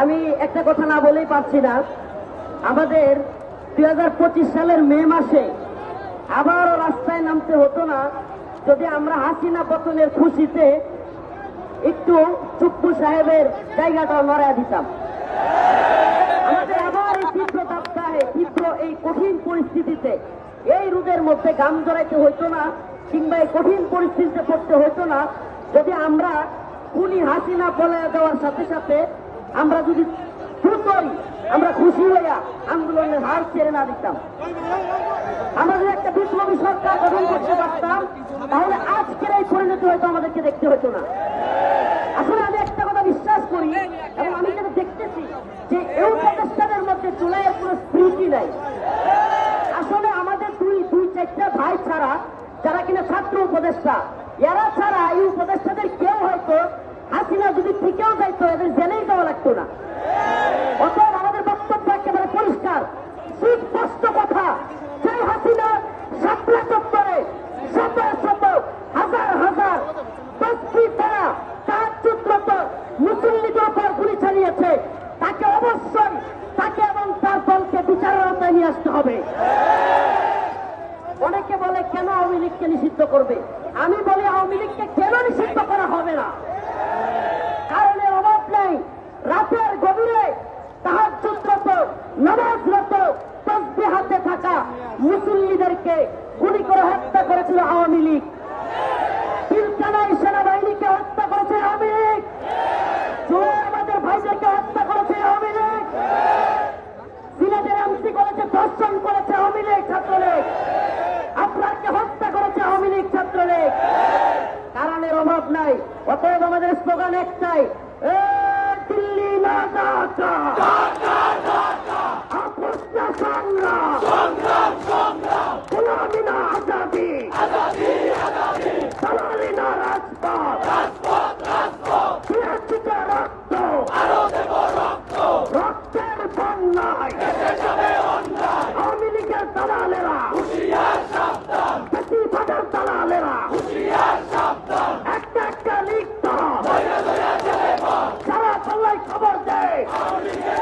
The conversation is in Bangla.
আমি একটা কথা না বলেই পারছি না। আমাদের দুই হাজার পঁচিশ সালের মে মাসে আবারও রাস্তায় নামতে হতো না। যদি আমরা হাসিনা পতনের খুশিতে একটু চুপ্পু সাহেবের জায়গাটা নড়ায় দিতাম। আমাদের আবার এই তীব্র সপ্তাহে তীব্র এই কঠিন পরিস্থিতিতে, এই রোদের মধ্যে গাম জড়াইতে হইতো না, কিংবা এই কঠিন পরিস্থিতিতে পড়তে হইতো না। যদি আমরা খুনি হাসিনা পলায় দেওয়ার সাথে সাথে আমরা যদি দ্রুতই আমরা খুশি হইয়া আন্দোলনের হার ছেড়ে না দিতাম আমরা যদি একটা বিপ্লবী সরকার গঠন করতে পারতাম, তাহলে আজকের এই পরিণতি হয়তো আমাদেরকে দেখতে হতো না। আসলে আমি একটা কথা বিশ্বাস করি, এবং আমি যেটা দেখতেছি যে এই প্রতিষ্ঠানের মধ্যে চুলাইয়ের কোনো স্মৃতি নাই। আসলে আমাদের দুই দুই, চারটা ভাই ছাড়া, যারা কিনা ছাত্র উপদেষ্টা, এরা ছাড়া এই উপদেষ্টাদের কেউ হয়তো হাসিনা যদি ঠিকেও অনেকে বলে, কেন আওয়ামী লীগকে নিষিদ্ধ করবে? আমি বলি, আওয়ামী লীগকে কেন নিষিদ্ধ করা হবে না? কারণের অভাব নেই। রাতের গভীরে তাহার চিত্রত নামাজরত তসবি হাতে থাকা মুসল্লিদেরকে গুলি করে হত্যা করেছিল আওয়ামী লীগ। সেনাবাহিনীকে হত্যা করেছে আওয়ামী লীগ জুলাই আমাদের ভাইদেরকে হত্যা করেছে আওয়ামী লীগ সিলেটের এমসি করেছে ধর্ষণ করেছে আওয়ামী লীগ ছাত্রলীগ আপনাকে হত্যা করেছে আওয়ামী লীগ ছাত্রলীগ কারণের অভাব নাই, অতএব আমাদের স্লোগান একটাই দিল্লি না ঢাকা না সংগ্রাম। না আজাদি। দালালি না রাজপথ। বিরোধিতা রক্ত। রক্তের বন্যায়। আওয়ামী লীগের দালালেরা। বেশিরভাগের Hey!